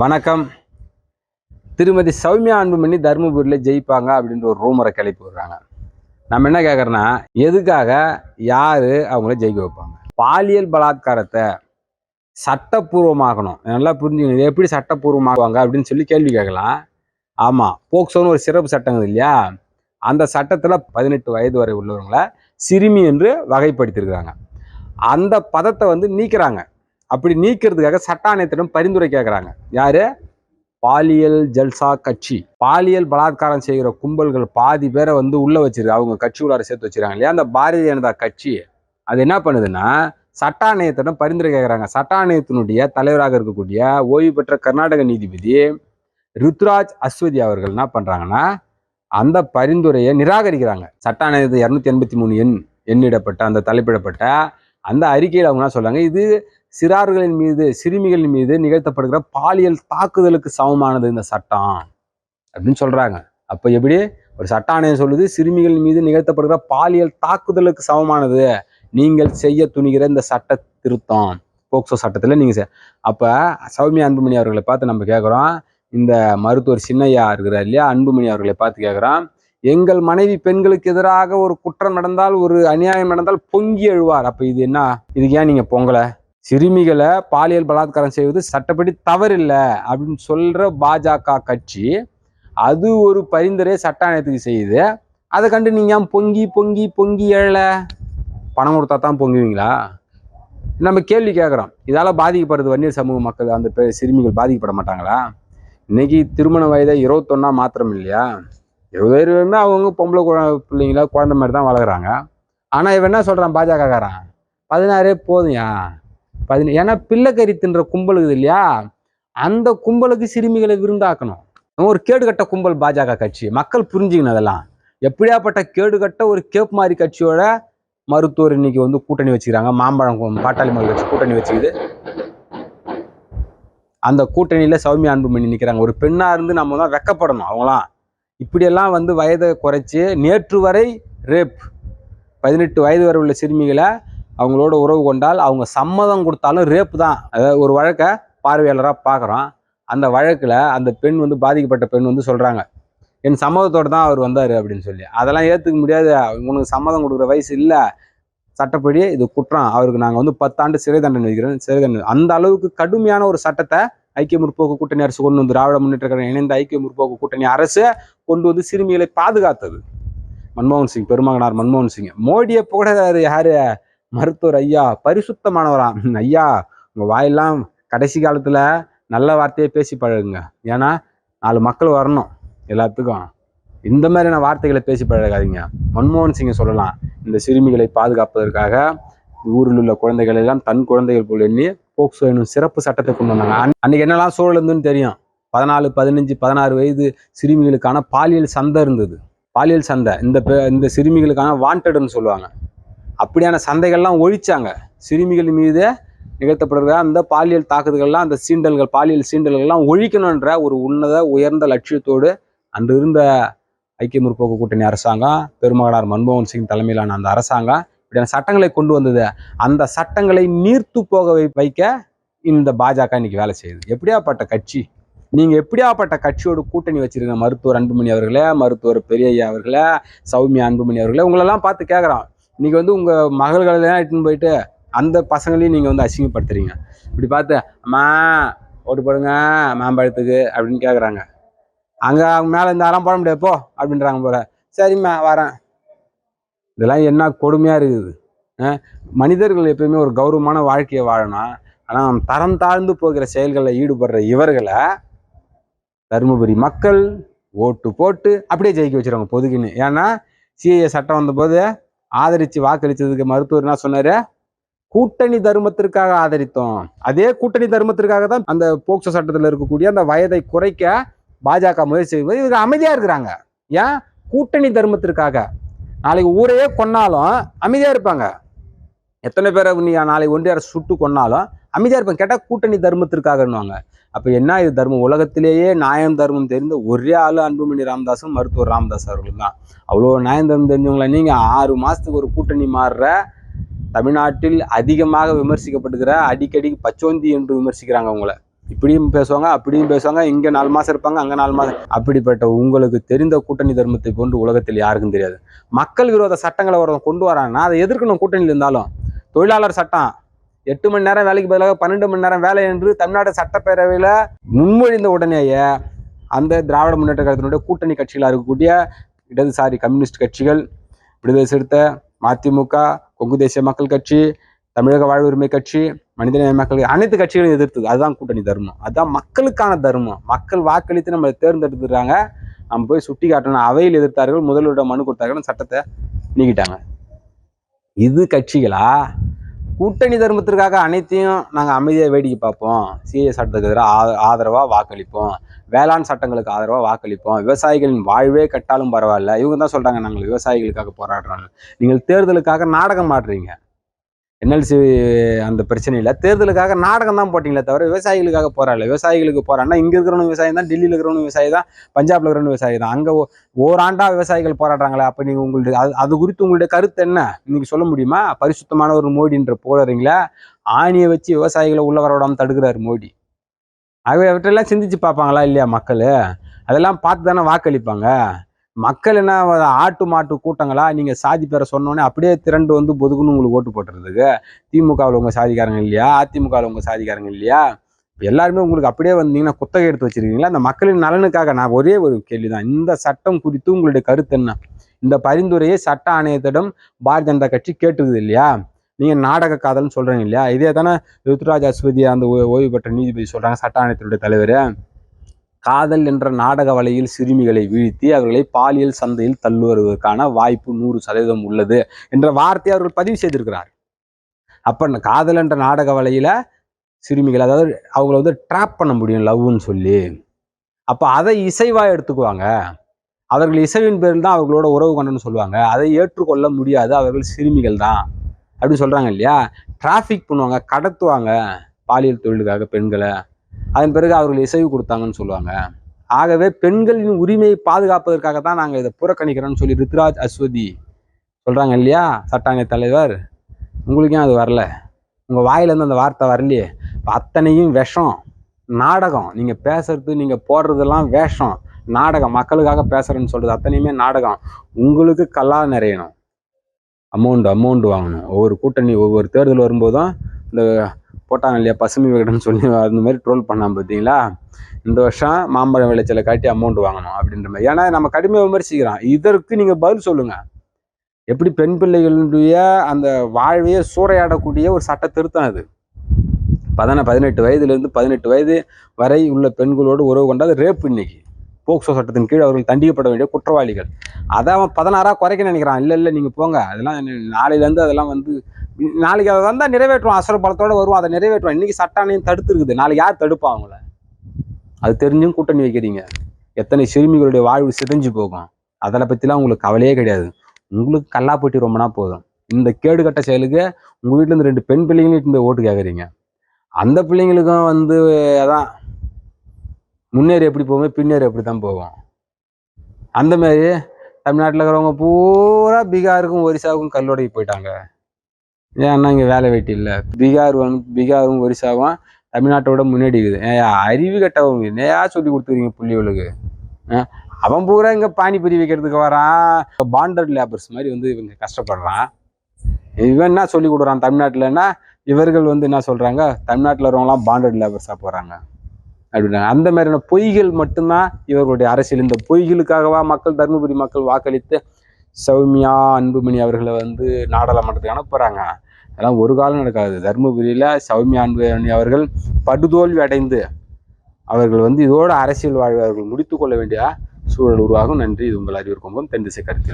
வணக்கம். திருமதி சௌமியா அன்புமணி தருமபுரியில் ஜெயிப்பாங்க அப்படின்ற ஒரு ரூமரை கிளப்பி விடுறாங்க. நம்ம என்ன கேட்குறோன்னா எதுக்காக யார் அவங்கள ஜெயிக்க வைப்பாங்க? பாலியல் பலாத்காரத்தை சட்டப்பூர்வமாக்கணும். நல்லா புரிஞ்சுக்கணும். இது எப்படி சட்டப்பூர்வமாக்குவாங்க அப்படின்னு சொல்லி கேள்வி கேட்கலாம். ஆமாம் போக்சோன்னு ஒரு சிறப்பு சட்டங்கள் இல்லையா? அந்த சட்டத்தில் பதினெட்டு வயது வரை உள்ளவங்களை சிறுமி என்று வகைப்படுத்தியிருக்கிறாங்க. அந்த பதத்தை வந்து நீக்கிறாங்க. அப்படி நீக்கிறதுக்காக சட்ட ஆணையத்திடம் பரிந்துரை கேட்குறாங்க யாரு? பாலியல் ஜல்சா கட்சி. பாலியல் பலாத்காரம் செய்கிற கும்பல்கள் பாதி பேரை வந்து உள்ள வச்சிருக்கு. அவங்க கட்சி உள்ளார சேர்த்து வச்சிருக்காங்க இல்லையா? அந்த பாரதிய ஜனதா கட்சி அது என்ன பண்ணுதுன்னா சட்ட ஆணையத்திடம் பரிந்துரை கேட்குறாங்க சட்ட ஆணையத்தினுடைய தலைவராக இருக்கக்கூடிய ஓய்வு பெற்ற கர்நாடக நீதிபதி ருத்ராஜ் அஸ்வதி அவர்கள் என்ன பண்ணுறாங்கன்னா அந்த பரிந்துரையை நிராகரிக்கிறாங்க. சட்ட ஆணையத்தை இரநூத்தி எண்பத்தி மூணு எண் எண்ணிடப்பட்ட அந்த தலைப்பிடப்பட்ட அந்த அறிக்கையில் அவங்க என்ன சொல்கிறாங்க இது சிறார்களின் மீது சிறுமிகளின் மீது நிகழ்த்தப்படுகிற பாலியல் தாக்குதலுக்கு சமமானது இந்த சட்டம் அப்படின்னு சொல்றாங்க. அப்போ எப்படி? ஒரு சட்ட ஆணையம் சொல்லுது சிறுமிகள் மீது நிகழ்த்தப்படுகிற பாலியல் தாக்குதலுக்கு சமமானது. நீங்கள் செய்ய துணிகிற இந்த சட்ட திருத்தம் போக்சோ சட்டத்தில் நீங்கள் செ- அப்ப சௌமியா அன்புமணி அவர்களை பார்த்து நம்ம கேட்குறோம் இந்த மருத்துவர் சின்னையா இருக்கிறார் இல்லையா? அன்புமணி அவர்களை பார்த்து கேட்குறோம் எங்கள் மனைவி பெண்களுக்கு எதிராக ஒரு குற்றம் நடந்தால் ஒரு அநியாயம் நடந்தால் பொங்கி எழுவார். அப்போ இது என்ன? இதுக்கு ஏன் நீங்கள் பொங்கலை? சிறுமிகளை பாலியல் பலாத்காரம் செய்வது சட்டப்படி தவறில்லை அப்படின்னு சொல்கிற பாஜக கட்சி அது ஒரு பரிந்துரை சட்ட ஆணையத்துக்கு செய்யுது. அதை கண்டு நீங்கள் ஏன் பொங்கி பொங்கி பொங்கி எழல? பணம் கொடுத்தா தான் பொங்குவீங்களா? நம்ம கேள்வி கேட்குறோம் இதால் பாதிக்கப்படுறது வன்னியர் சமூக மக்கள் அந்த பெ- சிறுமிகள் பாதிக்கப்பட மாட்டாங்களா? இன்னைக்கு திருமண வயதை இருபத்தொன்னா மாத்திரம் இல்லையா? இருபது அவங்க பொம்பளை பிள்ளைங்களா பிள்ளைங்கள குழந்தை மாதிரி தான் வளர்க்குறாங்க ஆனால் இவன் என்ன சொல்கிறான் பாஜகக்காரன் பதினாறே போதும்யா பதினேழு ஏன்னா பிள்ளைக்கறி தின்ற கும்பல் இது இல்லையா? அந்த கும்பலுக்கு சிறுமிகளை விருந்தாக்கணும். ஒரு கேடுகட்ட கும்பல் பாஜக கட்சி. மக்கள் புரிஞ்சுக்கணும் அதெல்லாம். எப்படியாப்பட்ட கேடுகட்ட ஒரு கேப் மாதிரி கட்சியோட மருத்துவர் இன்னைக்கு வந்து கூட்டணி வச்சுக்கிறாங்க. மாம்பழம் பாட்டாளி மக்கள் கட்சி கூட்டணி வச்சுக்குது. அந்த கூட்டணியில் சௌமியா அன்புமணி நிற்கிறாங்க ஒரு பெண்ணாக இருந்து நம்ம தான் வெக்கப்படணும் அவங்களாம். இப்படியெல்லாம் வந்து வயதை குறைச்சி நேற்று வரை ரேப் பதினெட்டு வயது வரை உள்ள சிறுமிகளை அவங்களோட உறவு கொண்டால் அவங்க சம்மதம் கொடுத்தாலும் ரேப்பு தான். அதாவது ஒரு வழக்கை பார்வையாளராக பார்க்குறோம் அந்த வழக்கில் அந்த பெண் வந்து பாதிக்கப்பட்ட பெண் வந்து சொல்கிறாங்க என் சம்மதத்தோடு தான் அவர் வந்தார் அப்படின்னு சொல்லி. அதெல்லாம் ஏற்றுக்க முடியாது. உனக்கு சம்மதம் கொடுக்குற வயசு இல்லை. சட்டப்படி இது குற்றம். அவருக்கு நாங்கள் வந்து பத்தாண்டு சிறை தண்டனை வைக்கிறோம் சிறை தண்டனை அந்த அளவுக்கு கடுமையான ஒரு சட்டத்தை ஐக்கிய முற்போக்கு கூட்டணி அரசு கொண்டு வந்து திராவிட முன்னேற்ற கழகம் இணைந்த ஐக்கிய முற்போக்கு கூட்டணி அரசு கொண்டு வந்து சிறுமிகளை பாதுகாத்தது. மன்மோகன் சிங் பெருமகனார் மன்மோகன் சிங். மோடியை புகழாரு யார்? மருத்துவர் ஐயா பரிசுத்தமானவராம் ஐயா உங்க வாயெல்லாம் கடைசி காலத்துல நல்ல வார்த்தையை பேசி பழகுங்க. ஏன்னா நாலு மக்கள் வரணும் எல்லாத்துக்கும். இந்த மாதிரியான வார்த்தைகளை பேசி பழகாதீங்க. மன்மோகன் சிங்கை சொல்லலாம். இந்த சிறுமிகளை பாதுகாப்பதற்காக ஊரில் உள்ள குழந்தைகள் எல்லாம் தன் குழந்தைகள் போல் எண்ணி போக்சோ எனும் சிறப்பு சட்டத்தை கொண்டு வந்தாங்க. அன்னைக்கு என்னெல்லாம் சூழல் இருந்துன்னு தெரியும்? பதினாலு பதினஞ்சு பதினாறு வயது சிறுமிகளுக்கான பாலியல் சந்தை இருந்தது. பாலியல் சந்தை. இந்த பெ- இந்த சிறுமிகளுக்கான வாண்டட்னு சொல்லுவாங்க. அப்படியான சந்தைகள்லாம் ஒழிச்சாங்க. சிறுமிகள் மீது நிகழ்த்தப்படுகிற அந்த பாலியல் தாக்குதல்கள்லாம் அந்த சீண்டல்கள் பாலியல் சீண்டல்கள்லாம் ஒழிக்கணுன்ற ஒரு உன்னத உயர்ந்த லட்சியத்தோடு அன்று இருந்த ஐக்கிய முற்போக்கு கூட்டணி அரசாங்கம் பெருமகனார் மன்மோகன் சிங் தலைமையிலான அந்த அரசாங்கம் இப்படியான சட்டங்களை கொண்டு வந்தது. அந்த சட்டங்களை நீர்த்து போக வைக்க இந்த பாஜக இன்னைக்கு வேலை செய்யுது. எப்படியாப்பட்ட கட்சி? நீங்கள் எப்படியாப்பட்ட கட்சியோட கூட்டணி வச்சிருக்க மருத்துவர் அன்புமணி அவர்களே மருத்துவர் பெரியய்யா அவர்களே சௌமியா அன்புமணி அவர்களே உங்களெல்லாம் பார்த்து கேட்குறான் இன்றைக்கி வந்து உங்கள் மகள்களை தான் இட்டுன்னு போயிட்டு அந்த பசங்களையும் நீங்கள் வந்து அசிங்கப்படுத்துறீங்க. இப்படி பார்த்து அம்மா ஓட்டு போடுங்க மாம்பழத்துக்கு அப்படின்னு கேட்குறாங்க அங்கே அவங்க மேலே இந்த அறம் போட முடியாது போ அப்படின்றாங்க போல. சரிம்மா வரேன். இதெல்லாம் என்ன கொடுமையாக இருக்குது. மனிதர்கள் எப்பயுமே ஒரு கௌரவமான வாழ்க்கையை வாழணும். ஆனால் தரம் தாழ்ந்து போகிற செயல்களில் ஈடுபடுற இவர்களை தருமபுரி மக்கள் ஓட்டு போட்டு அப்படியே ஜெயிக்க வச்சிருவாங்க பொதுக்குன்னு. ஏன்னா சிஏஏ சட்டம் வந்தபோது ஆதரித்து வாக்களித்ததுக்கு மருத்துவர் என்ன சொன்னாரு? கூட்டணி தர்மத்திற்காக ஆதரித்தோம். அதே கூட்டணி தர்மத்திற்காக தான் அந்த போக்சோ சட்டத்தில் இருக்கக்கூடிய அந்த வயதை குறைக்க பாஜக முயற்சி செய்வது இவங்க அமைதியாக இருக்கிறாங்க. ஏன்? கூட்டணி தர்மத்திற்காக. நாளைக்கு ஊரையே கொன்னாலும் அமைதியாக இருப்பாங்க. எத்தனை பேரை நீ நாளைக்கு ஒன்றிய அரசு சுட்டு கொன்னாலும் அமைதியாக இருப்பேன். கேட்டால் கூட்டணி தர்மத்திற்காகன்னுவாங்க. அப்போ என்ன இது தர்மம்? உலகத்திலேயே நியாயம் தர்மம் தெரிந்த ஒரே ஆளு அன்புமணி ராமதாஸும் மருத்துவர் ராமதாஸ் அவர்களும் தான். அவ்வளோ நியாயம் தர்மம் தெரிஞ்சவங்கள நீங்கள் ஆறு மாதத்துக்கு ஒரு கூட்டணி மாறுற தமிழ்நாட்டில் அதிகமாக விமர்சிக்கப்படுகிற அடிக்கடி பச்சோந்தி என்று விமர்சிக்கிறாங்க அவங்கள. இப்படியும் பேசுவாங்க அப்படியும் பேசுவாங்க இங்கே நாலு மாதம் இருப்பாங்க அங்கே நாலு மாதம் அப்படிப்பட்ட உங்களுக்கு தெரிந்த கூட்டணி தர்மத்தை போன்று உலகத்தில் யாருக்கும் தெரியாது. மக்கள் விரோத சட்டங்களை ஒருத்தன் கொண்டு வராங்கன்னா அதை எதிர்க்கணும் கூட்டணியில் இருந்தாலும். தொழிலாளர் சட்டம். எட்டு மணி நேரம் வேலைக்கு பதிலாக பன்னெண்டு மணி நேரம் வேலை என்று தமிழ்நாடு சட்டப்பேரவையில் முன்மொழிந்த உடனேயே அந்த திராவிட முன்னேற்ற கழகத்தினுடைய கூட்டணி கட்சிகளாக இருக்கக்கூடிய இடதுசாரி கம்யூனிஸ்ட் கட்சிகள் விடுதலை சிறுத்தை மதிமுக கொங்கு தேசிய மக்கள் கட்சி தமிழக வாழ்வுரிமை கட்சி மனிதநேய மக்கள் அனைத்து கட்சிகளையும் எதிர்த்தது. அதுதான் கூட்டணி தர்மம். அதுதான் மக்களுக்கான தர்மம். மக்கள் வாக்களித்து நம்மளை தேர்ந்தெடுத்துறாங்க நம்ம போய் சுட்டி காட்டணும் அவையில் எதிர்த்தார்கள் முதல்வரிடம் மனு கொடுத்தார்கள் சட்டத்தை நீக்கிட்டாங்க. இது கட்சிகளா? கூட்டணி தர்மத்திற்காக அனைத்தையும் நாங்கள் அமைதியாக வேடிக்கை பார்ப்போம். சிஏ சட்டத்துக்கு எதிராக ஆதரவாக வாக்களிப்போம். வேளாண் சட்டங்களுக்கு ஆதரவாக வாக்களிப்போம். விவசாயிகளின் வாழ்வே கட்டாலும் பரவாயில்ல. இவங்க தான் சொல்கிறாங்க நாங்கள் விவசாயிகளுக்காக போராடுறாங்க நீங்கள் தேர்தலுக்காக நாடகம் ஆடுறீங்க. என்எல்சி அந்த பிரச்சனையில் தேர்தலுக்காக நாடகம் தான் போட்டிங்களே தவிர விவசாயிகளுக்காக போராடல விவசாயிகளுக்கு போராடினா இங்கே இருக்கிறவங்க விவசாயி தான் டெல்லியில் இருக்கிறவங்க விவசாயி தான் பஞ்சாப்ல இருக்கிறவங்க விவசாயி தான். அங்கே ஓராண்டாக விவசாயிகள் போராடுறாங்களே அப்போ நீங்கள் உங்களுடைய அது அது குறித்து உங்களுடைய கருத்து என்ன? இன்னைக்கு சொல்ல முடியுமா? பரிசுத்தமான ஒரு மோடின்ற போடுறீங்களா ஆணியை வச்சு விவசாயிகளை உள்ள வர விடாம தடுக்கிறாரு மோடி. ஆகவே அவற்றெல்லாம் சிந்திச்சு பார்ப்பாங்களா இல்லையா மக்கள்? அதெல்லாம் பார்த்து தானே வாக்களிப்பாங்க? மக்கள் என்ன ஆட்டு மாட்டு கூட்டங்களா? நீங்கள் சாதி பேரை சொன்னோன்னே அப்படியே திரண்டு வந்து பொதுக்குன்னு உங்களுக்கு ஓட்டு போட்டுறதுக்கு? திமுகவில் உங்கள் சாதிக்காரங்க இல்லையா? அதிமுகவில் உங்கள் சாதிக்காரங்க இல்லையா? இப்போ எல்லாருமே உங்களுக்கு அப்படியே வந்தீங்கன்னா குத்தகை எடுத்து வச்சிருக்கீங்களா? அந்த மக்களின் நலனுக்காக நான் ஒரே ஒரு கேள்விதான். இந்த சட்டம் குறித்து உங்களுடைய கருத்து என்ன? இந்த பரிந்துரையை சட்ட ஆணையத்திடம் பாரதிய ஜனதா கட்சி கேட்டுக்குது இல்லையா? நீங்கள் நாடக காதல்னு சொல்கிறீங்க இல்லையா? இதே தானே ருத்ராஜ் அஸ்வதி அந்த ஓ- ஓய்வு பெற்ற நீதிபதி சொல்கிறாங்க சட்ட ஆணையத்தினுடைய தலைவர். காதல் என்ற நாடக வலையில் சிறுமிகளை வீழ்த்தி அவர்களை பாலியல் சந்தையில் தள்ளுவதற்கான வாய்ப்பு நூறு சதவீதம் உள்ளது என்ற வார்த்தையை அவர்கள் பதிவு செய்திருக்கிறார். அப்ப காதல் என்ற நாடக வலையில சிறுமிகள் அதாவது அவங்கள வந்து ட்ராப் பண்ண முடியும் லவ்னு சொல்லி. அப்ப அதை இசைவா எடுத்துக்குவாங்க. அவர்கள் இசைவின் பேரில் தான் அவர்களோட உறவு கொண்டன்னு சொல்லுவாங்க. அதை ஏற்றுக்கொள்ள முடியாது. அவர்கள் சிறுமிகள் தான் அப்படின்னு சொல்றாங்க இல்லையா? டிராஃபிக் பண்ணுவாங்க கடத்துவாங்க பாலியல் தொழிலுக்காக பெண்களை. அதன் பிறகு அவர்கள் இசைவு கொடுத்தாங்கன்னு சொல்லுவாங்க. ஆகவே பெண்களின் உரிமையை பாதுகாப்பதற்காக தான் நாங்கள் இதை புறக்கணிக்கிறோம்னு சொல்லி ருத்ராஜ் அஸ்வதி சொல்கிறாங்க இல்லையா? சட்டாங்க தலைவர் உங்களுக்கும் அது வரல? உங்கள் வாயிலேருந்து அந்த வார்த்தை வரலையே. இப்போ அத்தனையும் விஷம் நாடகம். நீங்கள் பேசுறது நீங்கள் போடுறதெல்லாம் வேஷம் நாடகம். மக்களுக்காக பேசுறேன்னு சொல்கிறது அத்தனையுமே நாடகம். உங்களுக்கு கல்லா நிறையணும். அமௌண்ட் அமௌண்ட் வாங்கணும். ஒவ்வொரு கூட்டணி ஒவ்வொரு தேர்தல் வரும்போதும் இந்த போட்டாங்க இல்லையா? பசுமை விகடன் சொல்லி அந்த மாதிரி ட்ரோல் பண்ணாம பார்த்தீங்களா? இந்த வருஷம் மாம்பழம் விளைச்சலை காட்டி அமௌண்ட் வாங்கணும் அப்படின்ற மாதிரி. ஏன்னா நம்ம கடுமையாக விமர்சிக்கிறோம் இதற்கு நீங்கள் பதில் சொல்லுங்கள் எப்படி பெண் பிள்ளைகளுடைய அந்த வாழ்வையே சூறையாடக்கூடிய ஒரு சட்ட திருத்தம் அது. பதின பதினெட்டு வயதுலேருந்து பதினெட்டு வயது வரை உள்ள பெண்களோடு உறவு கொண்டாது ரேப் இன்னைக்கு. போக்சோ சட்டத்தின் கீழ் அவர்கள் தண்டிக்கப்பட வேண்டிய குற்றவாளிகள். அதை அவன் பதினாறாக குறைக்க நினைக்கிறான். இல்லை இல்லை நீங்கள் போங்க. அதெல்லாம் நாளையிலேருந்து அதெல்லாம் வந்து நாளைக்கு அதை வந்தால் நிறைவேற்றுவோம். அசுர பலத்தோடு வருவோம். அதை நிறைவேற்றுவோம். இன்னைக்கு சட்டானையும் தடுத்துருக்குது. தடுத்து இருக்குது நாளைக்கு யார் தடுப்பா அவங்கள? அது தெரிஞ்சும் கூட்டணி வைக்கிறீங்க எத்தனை சிறுமிகளுடைய வாழ்வு சிதைஞ்சு போகும். அதில் பற்றிலாம் உங்களுக்கு கவலையே கிடையாது. உங்களுக்கு கல்லா போட்டி ரொம்பனா போதும். இந்த கேடுகட்ட செயலுக்கு உங்கள் வீட்டிலேருந்து ரெண்டு பெண் பிள்ளைங்களும் போய் ஓட்டு கேட்குறீங்க அந்த பிள்ளைங்களுக்கும் வந்து அதான் முன்னேறி எப்படி போகுமே பின்னேறி எப்படி தான் போகும். அந்த மாதிரி தமிழ்நாட்டில் இருக்கிறவங்க பூரா பீகாருக்கும் ஒரிசாவுக்கும் கல்லோடைக்கு போயிட்டாங்க. ஏன்னா இங்கே வேலை வெட்டி இல்லை. பீகார் வந்து பீகாரும் ஒரிசாவும் தமிழ்நாட்டோட முன்னாடி இருக்குது ஏன் அறிவு கட்டவும் என்னையா சொல்லி கொடுத்துருக்கீங்க புள்ளிகளுக்கு அவன் பூரா இங்கே பானிபூரி வைக்கிறதுக்கு வரான். பாண்டர் லேபர்ஸ் மாதிரி வந்து இவங்க கஷ்டப்படுறான். இவன் என்ன சொல்லி கொடுக்குறான் தமிழ்நாட்டில்னா இவர்கள் வந்து என்ன சொல்கிறாங்க தமிழ்நாட்டில் இருக்கிறவங்களாம் பாண்டட் லேபர்ஸாக போகிறாங்க அப்படின்னாங்க அந்த மாதிரியான பொய்கள் மட்டும்தான் இவர்களுடைய அரசியல். இந்த பொய்களுக்காகவா மக்கள் தருமபுரி மக்கள் வாக்களித்து சௌமியா அன்புமணி அவர்களை வந்து நாடாளுமன்றத்துக்கு அனுப்புகிறாங்க அதெல்லாம் ஒரு காலம் நடக்காது. தருமபுரியில் சௌமியா அன்புமணி அவர்கள் படுதோல்வி அடைந்து அவர்கள் வந்து இதோடு அரசியல் வாழ்வை அவர்கள் முடித்து கொள்ள வேண்டிய சூழல் உருவாகும். நன்றி. இது உங்கள் அறிவிற்கும் தென் திசை கருத்து.